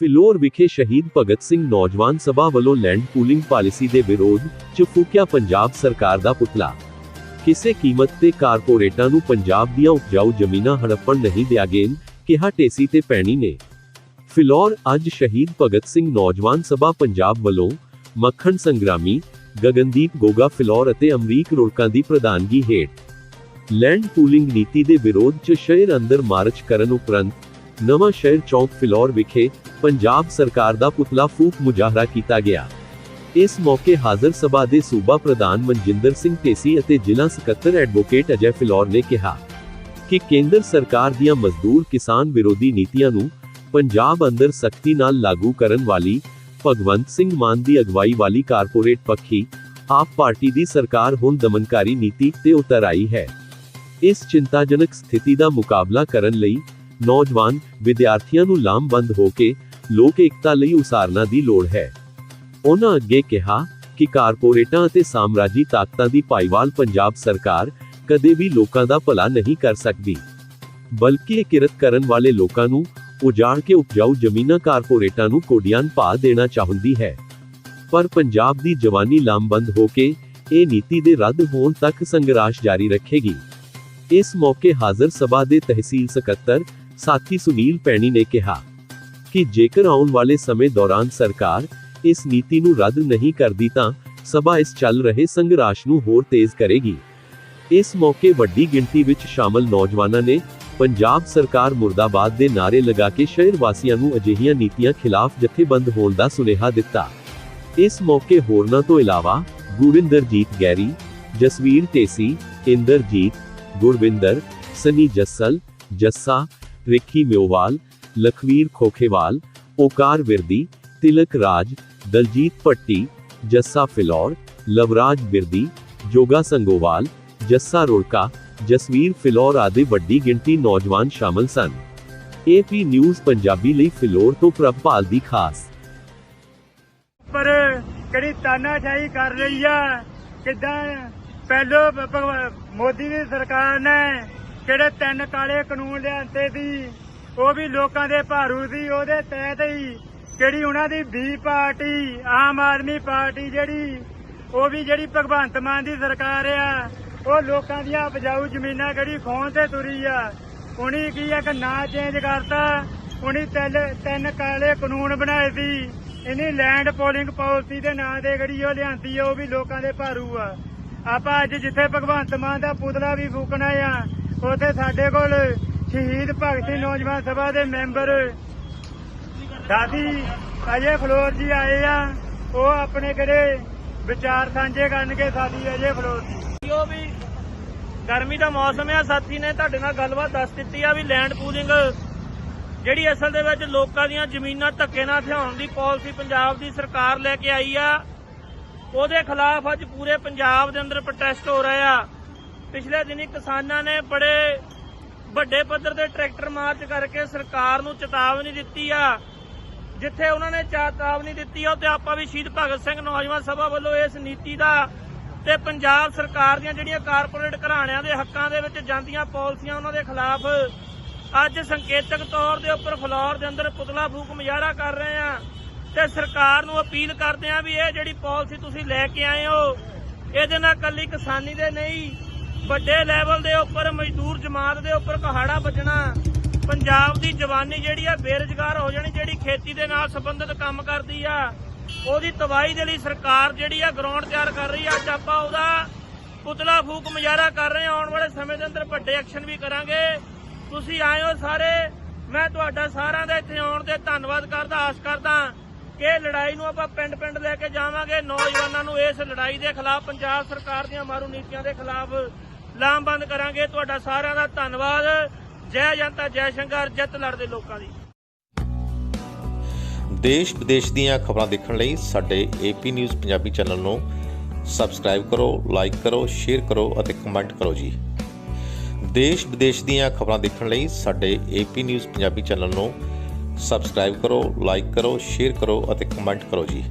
ਫਿਲੌਰ ਵਿਖੇ ਸ਼ਹੀਦ ਭਗਤ ਸਿੰਘ ਨੌਜਵਾਨ ਸਭਾ ਵੱਲੋਂ ਲੈਂਡ ਪੂਲਿੰਗ ਪਾਲਿਸੀ ਦੇ ਵਿਰੋਧ 'ਚ ਫੂਕਿਆ ਪੰਜਾਬ ਸਰਕਾਰ ਦਾ ਪੁਤਲਾ। ਕਿਸੇ ਕੀਮਤ ਤੇ ਕਾਰਪੋਰੇਟਾਂ ਨੂੰ ਪੰਜਾਬ ਦੀਆਂ ਉਪਜਾਊ ਜ਼ਮੀਨਾਂ ਹੜੱਪਣ ਨਹੀਂ ਦਿਆਗੇ ਕਿਹਾ ਟੇਸੀ ਤੇ ਪੈਣੀ ਨੇ। ਫਿਲੌਰ ਅੱਜ ਸ਼ਹੀਦ ਭਗਤ ਸਿੰਘ ਨੌਜਵਾਨ ਸਭਾ ਪੰਜਾਬ ਵੱਲੋਂ ਮੱਖਣ ਸੰਗਰਾਮੀ, ਗਗਨਦੀਪ ਗੋਗਾ ਫਿਲੌਰ ਅਤੇ ਅਮਰੀਕ ਰੁੜਕਾਂ ਦੀ ਪ੍ਰਧਾਨਗੀ ਹੇਠ। ਲੈਂਡ ਪੂਲਿੰਗ ਨੀਤੀ ਦੇ ਵਿਰੋਧ 'ਚ ਸ਼ਹਿਰ ਅੰਦਰ ਮਾਰਚ ਕਰਨ ਉਪਰੰਤ ਨਵਾਂ ਸ਼ਹਿਰ ਚੌਕ ਫਿਲੌਰ ਵਿਖੇ ਪੰਜਾਬ ਸਰਕਾਰ ਦਾ ਪੁਤਲਾ ਫੂਕ ਮੁਜ਼ਾਹਰਾ ਕੀਤਾ ਗਿਆ। ਇਸ ਮੌਕੇ ਹਾਜ਼ਰ ਸਭਾ ਦੇ ਸੂਬਾ ਪ੍ਰਧਾਨ ਮਨਜਿੰਦਰ ਸਿੰਘ ਢੇਸੀ ਅਤੇ ਜ਼ਿਲ੍ਹਾ ਸਕੱਤਰ ਐਡਵੋਕੇਟ ਅਜੈ ਫਿਲੌਰ ਨੇ ਕਿਹਾ ਕਿ ਕੇਂਦਰ ਸਰਕਾਰ ਦੀਆਂ ਮਜ਼ਦੂਰ ਕਿਸਾਨ ਵਿਰੋਧੀ ਨੀਤੀਆਂ ਨੂੰ ਪੰਜਾਬ ਅੰਦਰ ਸਖਤੀ ਨਾਲ ਲਾਗੂ ਕਰਨ ਵਾਲੀ ਭਗਵੰਤ ਸਿੰਘ ਮਾਨ ਦੀ ਅਗਵਾਈ ਵਾਲੀ ਕਾਰਪੋਰੇਟ ਪੱਖੀ ਆਪ ਪਾਰਟੀ ਦੀ ਸਰਕਾਰ ਹੁਣ ਦਮਨਕਾਰੀ ਨੀਤੀ ਤੇ ਉਤਰ ਆਈ ਹੈ। ਇਸ ਚਿੰਤਾਜਨਕ ਸਥਿਤੀ ਦਾ ਮੁਕਾਬਲਾ ਕਰਨ ਲਈ ਨੌਜਵਾਨ ਵਿਦਿਆਰਥੀਆਂ ਨੂੰ ਲਾਮਬੰਦ ਹੋ ਕੇ ਲੋਕ ਏਕਤਾ ਲਈ ਉਸਾਰਨਾ ਦੀ ਲੋੜ ਹੈ। ਉਹਨਾਂ ਅੱਗੇ ਕਿਹਾ ਕਿ ਕਾਰਪੋਰੇਟਾਂ ਅਤੇ ਸਾਮਰਾਜੀ ਤਾਕਤਾਂ ਦੀ ਭਾਈਵਾਲ ਪੰਜਾਬ ਸਰਕਾਰ ਕਦੇ ਵੀ ਲੋਕਾਂ ਦਾ ਭਲਾ ਨਹੀਂ ਕਰ ਸਕਦੀ। ਬਲਕਿ ਇਹ ਕਿਰਤ ਕਰਨ ਵਾਲੇ ਲੋਕਾਂ ਨੂੰ ਉਜਾੜ ਕੇ ਉਪਜਾਊ ਜ਼ਮੀਨਾਂ ਕਾਰਪੋਰੇਟਾਂ ਨੂੰ ਕੋਡੀਆਂ ਪਾ ਦੇਣਾ ਚਾਹੁੰਦੀ ਹੈ। ਪਰ ਪੰਜਾਬ ਦੀ ਜਵਾਨੀ ਲਾਮਬੰਦ ਹੋ ਕੇ ਇਹ ਨੀਤੀ ਦੇ ਰੱਦ ਹੋਣ ਤੱਕ ਸੰਘਰਸ਼ ਜਾਰੀ ਰੱਖੇਗੀ। ਇਸ ਮੌਕੇ ਹਾਜ਼ਰ ਸਭਾ ਦੇ ਤਹਿਸੀਲ ਸਕੱਤਰ ਸਾਥੀ ਸੁਨੀਲ ਪੈਣੀ ਨੇ ਕਿਹਾ ਕਿ ਜੇਕਰ ਆਉਣ ਵਾਲੇ ਸਮੇਂ ਦੌਰਾਨ ਸਰਕਾਰ ਇਸ ਨੀਤੀ ਨੂੰ ਰੱਦ ਨਹੀਂ ਕਰਦੀ ਤਾਂ ਸਭਾ ਇਸ ਚੱਲ ਰਹੇ ਸੰਘਰਸ਼ ਨੂੰ ਹੋਰ ਤੇਜ਼ ਕਰੇਗੀ। ਇਸ ਮੌਕੇ ਵੱਡੀ ਗਿਣਤੀ ਵਿੱਚ ਸ਼ਾਮਲ ਨੌਜਵਾਨਾਂ ਨੇ ਪੰਜਾਬ ਸਰਕਾਰ ਮੁਰਦਾਬਾਦ ਦੇ ਨਾਰੇ ਲਗਾ ਕੇ ਸ਼ਹਿਰ ਵਾਸੀਆਂ ਨੂੰ ਅਜਿਹੀਆਂ ਨੀਤੀਆਂ ਖਿਲਾਫ ਜਥੇਬੰਦ ਹੋਣ ਦਾ ਸੁਨੇਹਾ ਦਿੱਤਾ। ਇਸ ਮੌਕੇ ਹੋਰਨਾਂ ਤੋਂ ਇਲਾਵਾ Gurinderjit Garry, Jasvir Dhesi Inderjit, Gurwinder, Sunny Jassal, Jassa Ricky Miowal Lakhvir Khokhewal Onkar Virdi Tilak Raj Daljit Patti Jassa Phillaur Lovraj Birdi Joga Sangowal Jassa Rurka Jasvir Phillaur ਆਦਿ ਵੱਡੀ ਗਿਣਤੀ ਨੌਜਵਾਨ ਸ਼ਾਮਲ ਸਨ ਏਪੀ ਨਿਊਜ਼ ਪੰਜਾਬੀ ਲਈ ਫਿਲੌਰ ਤੋਂ ਪ੍ਰਭਪਾਲ ਦੀ ਖਾਸ ਪਰ ਕਿਹੜੀ ਤਾਨਾਸ਼ਾਹੀ ਕਰ ਰਹੀ ਆ ਕਿਦਾਂ ਪਹਿਲੋ ਭ- ਭਗਵ- ਮੋਦੀ ਦੀ ਸਰਕਾਰ ਨੇ ਕਿਹੜੇ ਤਿੰਨ ਕਾਲੇ ਕਾਨੂੰਨ ਲਿਆਂਤੇ ਸੀ, ਉਹ ਵੀ ਲੋਕਾਂ ਦੇ ਭਾਰੂ ਸੀ, ਉਹਦੇ ਤਹਿਤ ਹੀ ਕਿਹੜੀ ਉਹਨਾਂ ਦੀ ਵੀ ਪਾਰਟੀ, ਆਮ ਆਦਮੀ ਪਾਰਟੀ ਜਿਹੜੀ, ਉਹ ਵੀ ਜਿਹੜੀ ਭਗਵੰਤ ਮਾਨ ਦੀ ਸਰਕਾਰ ਆ, ਉਹ ਲੋਕਾਂ ਦੀਆਂ ਉਪਜਾਊ ਜ਼ਮੀਨਾਂ ਕਿਹੜੀ ਖੋਣ ਤੇ ਤੁਰੀ ਆ, ਉਹਨੇ ਕੀ ਆ ਕਿ ਨਾਂ ਚੇਂਜ ਕਰਤਾ, ਉਹਨੇ ਤਿੰਨ ਕਾਲੇ ਕਾਨੂੰਨ ਬਣਾਏ ਸੀ, ਇਹਨੇ ਲੈਂਡ ਪੋਲਿੰਗ ਪਾਲਿਸੀ ਦੇ ਨਾਂ ਤੇ ਜਿਹੜੀ ਉਹ ਲਿਆਂਦੀ ਆ, ਉਹ ਵੀ ਲੋਕਾਂ ਦੇ ਭਾਰੂ ਆ। ਆਪਾਂ ਅੱਜ ਜਿੱਥੇ ਭਗਵੰਤ ਮਾਨ ਦਾ ਪੁਤਲਾ ਵੀ ਫੂਕਣਾ ਆ ਉਥੇ ਸਾਡੇ ਕੋਲ ਸ਼ਹੀਦ ਭਗਤ ਸਿੰਘ ਨੌਜਵਾਨ ਸਭਾ ਦੇ ਮੈਂਬਰ ਦਾਦੀ ਅਜੇ ਫਲੋਰ ਜੀ ਆਏ ਆ। ਉਹ ਆਪਣੇ ਕਿਹੜੇ ਵਿਚਾਰ ਸਾਂਝੇ ਕਰਨਗੇ ਸਾਥੀ ਅਜੇ ਫਲੋਰ ਜੀ। ਉਹ ਵੀ ਗਰਮੀ ਦਾ ਮੌਸਮ ਆ, ਸਾਥੀ ਨੇ ਤੁਹਾਡੇ ਨਾਲ ਗੱਲਬਾਤ ਦੱਸ ਦਿੱਤੀ ਆ ਵੀ ਲੈਂਡ ਪੂਲਿੰਗ ਜਿਹੜੀ ਅਸਲ ਦੇ ਵਿੱਚ ਲੋਕਾਂ ਦੀਆਂ ਜ਼ਮੀਨਾਂ ਧੱਕੇ ਨਾਲ ਥਿਆਉਣ ਦੀ ਪਾਲਿਸੀ ਪੰਜਾਬ ਦੀ ਸਰਕਾਰ ਲੈ ਕੇ ਆਈ ਆ, ਉਹਦੇ ਖਿਲਾਫ ਅੱਜ ਪੂਰੇ ਪੰਜਾਬ ਦੇ ਅੰਦਰ ਪ੍ਰੋਟੈਸਟ ਹੋ ਰਿਹਾ ਆ। ਪਿਛਲੇ ਦਿਨੀ ਕਿਸਾਨਾਂ ਨੇ ਬੜੇ ਵੱਡੇ ਪੱਧਰ ਤੇ ਟਰੈਕਟਰ ਮਾਰਚ ਕਰਕੇ ਸਰਕਾਰ ਨੂੰ ਚੇਤਾਵਨੀ ਦਿੱਤੀ ਆ। ਜਿੱਥੇ ਉਹਨਾਂ ਨੇ ਚੇਤਾਵਨੀ ਦਿੱਤੀ ਆ ਤੇ ਆਪਾਂ ਵੀ ਸ਼ਹੀਦ ਭਗਤ ਸਿੰਘ ਨੌਜਵਾਨ ਸਭਾ ਵੱਲੋਂ ਇਸ ਨੀਤੀ ਦਾ ਤੇ ਪੰਜਾਬ ਸਰਕਾਰ ਦੀਆਂ ਜਿਹੜੀਆਂ ਕਾਰਪੋਰੇਟ ਘਰਾਣਿਆਂ ਦੇ ਹੱਕਾਂ ਦੇ ਵਿੱਚ ਜਾਂਦੀਆਂ ਪਾਲਿਸੀਆਂ ਉਹਨਾਂ ਦੇ ਖਿਲਾਫ ਅੱਜ ਸੰਕੇਤਕ ਤੌਰ ਦੇ ਉੱਪਰ ਫਲੋਰ ਦੇ ਅੰਦਰ ਪੁਤਲਾ ਫੂਕ ਮੁਜ਼ਾਹਰਾ ਕਰ ਰਹੇ ਆ ਤੇ ਸਰਕਾਰ ਨੂੰ ਅਪੀਲ ਕਰਦੇ ਆ ਵੀ ਇਹ ਜਿਹੜੀ ਪਾਲਿਸੀ ਤੁਸੀਂ ਲੈ ਕੇ ਆਏ ਹੋ, ਇਹਦੇ ਨਾਲ ਕੱਲੀ ਕਿਸਾਨੀ ਦੇ ਨਹੀਂ ਵੱਡੇ ਲੈਵਲ ਦੇ ਉੱਪਰ, ਮਜ਼ਦੂਰ ਜਮਾਤ ਦੇ ਉੱਪਰ ਕਹਾੜਾ ਵੱਜਣਾ, ਪੰਜਾਬ ਦੀ ਜਵਾਨੀ ਜਿਹੜੀ ਆ ਬੇਰੁਜ਼ਗਾਰ ਹੋ ਜਾਣੀ, ਜਿਹੜੀ ਖੇਤੀ ਦੇ ਨਾਲ ਸੰਬੰਧਿਤ ਕੰਮ ਕਰਦੀ ਆ, ਉਹਦੀ ਤਬਾਹੀ ਦੇ ਲਈ ਸਰਕਾਰ ਜਿਹੜੀ ਆ ਗਰਾਊਂਡ ਤਿਆਰ ਕਰ ਰਹੀ ਆ। ਅੱਜ ਆਪਾਂ ਉਹਦਾ ਪੁਤਲਾ ਫੂਕ ਮੁਜ਼ਾਹਰਾ ਕਰ ਰਹੇ ਹਾਂ ਆਉਣ ਵਾਲੇ ਸਮੇਂ ਦੇ ਅੰਦਰ ਵੱਡੇ ਐਕਸ਼ਨ ਵੀ ਕਰਾਂਗੇ। ਤੁਸੀਂ ਆਏ ਹੋ ਸਾਰੇ। ਮੈਂ ਤੁਹਾਡਾ ਸਾਰਿਆਂ ਦਾ ਇੱਥੇ ਆਉਣ ਤੇ ਧੰਨਵਾਦ ਕਰਦਾ, ਆਸ ਕਰਦਾ ਕਿ ਲੜਾਈ ਨੂੰ ਆਪਾਂ ਪਿੰਡ ਪਿੰਡ ਲੈ ਕੇ ਜਾਵਾਂਗੇ। ਨੌਜਵਾਨਾਂ ਨੂੰ ਇਸ ਲੜਾਈ ਦੇ ਖਿਲਾਫ, ਪੰਜਾਬ ਸਰਕਾਰ ਦੀਆਂ ਮਾਰੂ ਨੀਤੀਆਂ ਦੇ ਖਿਲਾਫ ਲਾਮਬੰਦ ਕਰਾਂਗੇ। ਤੁਹਾਡਾ ਸਾਰਿਆਂ ਦਾ ਧੰਨਵਾਦ। ਜੈ ਜਨਤਾ, ਜੈ ਸ਼ੰਕਰ ਜਿੱਤ ਲੜਦੇ ਲੋਕਾਂ ਦੀ। ਦੇਸ਼ ਵਿਦੇਸ਼ ਦੀਆਂ ਖਬਰਾਂ ਦੇਖਣ ਲਈ ਸਾਡੇ ਏਪੀ ਨਿਊਜ਼ ਪੰਜਾਬੀ ਚੈਨਲ ਨੂੰ ਸਬਸਕ੍ਰਾਈਬ ਕਰੋ, ਲਾਈਕ ਕਰੋ, ਸ਼ੇਅਰ ਕਰੋ ਅਤੇ ਕਮੈਂਟ ਕਰੋ ਜੀ। ਦੇਸ਼ ਵਿਦੇਸ਼ ਦੀਆਂ ਖਬਰਾਂ ਦੇਖਣ ਲਈ ਸਾਡੇ ਏਪੀ ਨਿਊਜ਼ ਪੰਜਾਬੀ ਚੈਨਲ ਨੂੰ ਸਬਸਕ੍ਰਾਈਬ ਕਰੋ, ਲਾਈਕ ਕਰੋ, ਸ਼ੇਅਰ ਕਰੋ ਅਤੇ ਕਮੈਂਟ ਕਰੋ ਜੀ।